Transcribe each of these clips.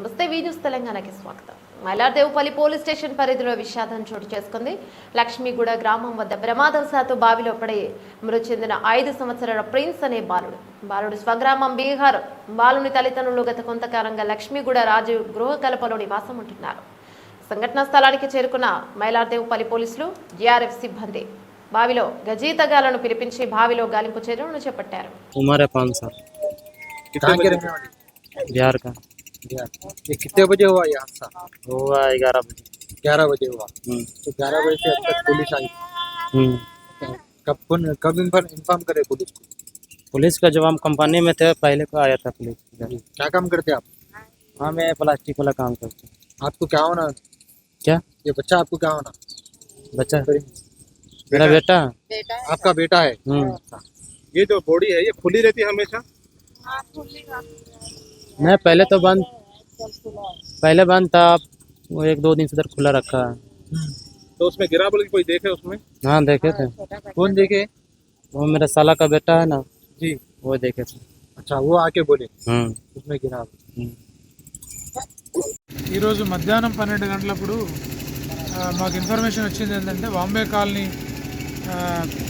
నమస్తే వీన్యూస్ తెలంగాణకి స్వాగతం. మైలార్దేవుపల్లి పోలీస్ స్టేషన్ పరిధిలో విషాదం చోటు చేసుకుంది. లక్ష్మీగూడ గ్రామం వద్ద ప్రమాదవశాత్తు బావిలో పడి మృతి చెందిన ఐదు సంవత్సరాల ప్రిన్స్ అనే బాలుడు. బాలుడు స్వగ్రామం బీహార్. బాలుని తల్లిదండ్రులు గత కొంతకాలంగా లక్ష్మీగూడ గృహ గలపలోని నివాసం ఉంటున్నారు. సంఘటనా స్థలానికి చేరుకున్న మైలార్దేవుపల్లి పోలీసులు జీఆర్ఎఫ్ సిబ్బంది బావిలో గజీతగాలను పిలిపించి బావిలో గాలింపు చర్యలను చేపట్టారు. బిహార్ है ये कितने बजे हुआ ये हादसा हुआ ग्यारह बजे। ग्यारह बजे हुआ। हम्म, तो ग्यारह बजे से अब तक पुलिस आई। हम्म। कब कौन- कब इन्फॉर्म करे पुलिस को? पुलिस का जब हम कंपनी में थे पहले को आया था पुलिस क्या काम करते आप? हाँ मैं प्लास्टिक वाला काम करता हूँ। आपको क्या होना? क्या? ये बच्चा आपको क्या होना? बच्चा? मेरा बेटा? आपका बेटा है? हम्म। ये जो बॉडी है ये खुली रहती है हमेशा? नहीं पहले तो बंद पहले बंद था अब वो एक दो दिन से इधर खुला रखा है तो उसमें गिरा बोल के कोई देखे उसमें हाँ देखे थे कौन देखे वो मेरा साला का बेटा है ना जी वो देखे थे अच्छा वो आके बोले हम्म उसमें गिरा हम्म। ఈరోజు మధ్యాహ్నం పన్నెండు గంటలప్పుడు ఆ, మాకు ఇన్ఫర్మేషన్ వచ్చింది ఏంటంటే బాంబే కాలనీ ఆ,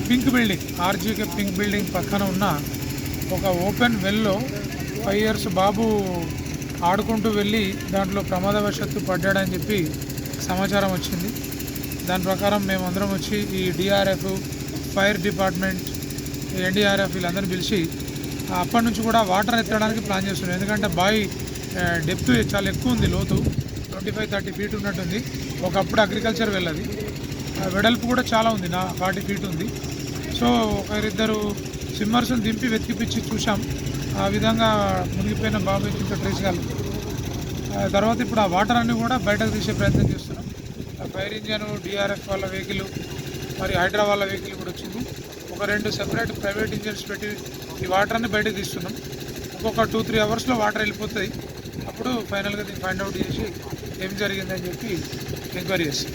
pink building RGK pink building పక్కన ఉన్న ఒక ఓపెన్ వెల్లో ఫైవ్ ఇయర్స్ బాబు ఆడుకుంటూ వెళ్ళి దాంట్లో ప్రమాదవశత్తు పడ్డాడని చెప్పి సమాచారం వచ్చింది. దాని ప్రకారం మేమందరం వచ్చి ఈ డిఆర్ఎఫ్ ఫైర్ డిపార్ట్మెంట్ ఎన్డీఆర్ఎఫ్ వీళ్ళందరినీ పిలిచి అప్పటి నుంచి కూడా వాటర్ ఎత్తడానికి ప్లాన్ చేస్తున్నాం. ఎందుకంటే బావి డెప్త్ చాలా ఎక్కువ ఉంది లోతు. ట్వంటీ ఫైవ్ థర్టీ ఫీట్ ఉన్నట్టుంది. ఒకప్పుడు అగ్రికల్చర్ వెళ్ళది. వెడల్పు కూడా చాలా ఉంది. నా ఫార్టీ ఫీట్ ఉంది. సో ఒకరిద్దరు స్విమ్మర్స్ని దింపి వెతికిపిచ్చి చూసాం ఆ విధంగా మునిగిపోయిన బాబు ఇంకా ట్రేస్ కాలేదు తర్వాత ఇప్పుడు ఆ వాటర్ అన్నీ కూడా బయటకు తీసే ప్రయత్నం చేస్తున్నాం. ఆ ఫైర్ ఇంజన్ డిఆర్ఎఫ్ వాళ్ళ వెహికల్ మరి హైడ్రా వాళ్ళ వెహికల్ కూడా వచ్చింది. ఒక రెండు సెపరేట్ ప్రైవేట్ ఇంజన్స్ పెట్టి ఈ వాటర్ అన్ని బయటకు తీస్తున్నాం. ఒక్కొక్క టూ త్రీ అవర్స్లో వాటర్ వెళ్ళిపోతాయి. అప్పుడు ఫైనల్గా దీన్ని ఫైండ్ అవుట్ చేసి ఏం జరిగిందని చెప్పి ఎంక్వైరీ చేస్తాం.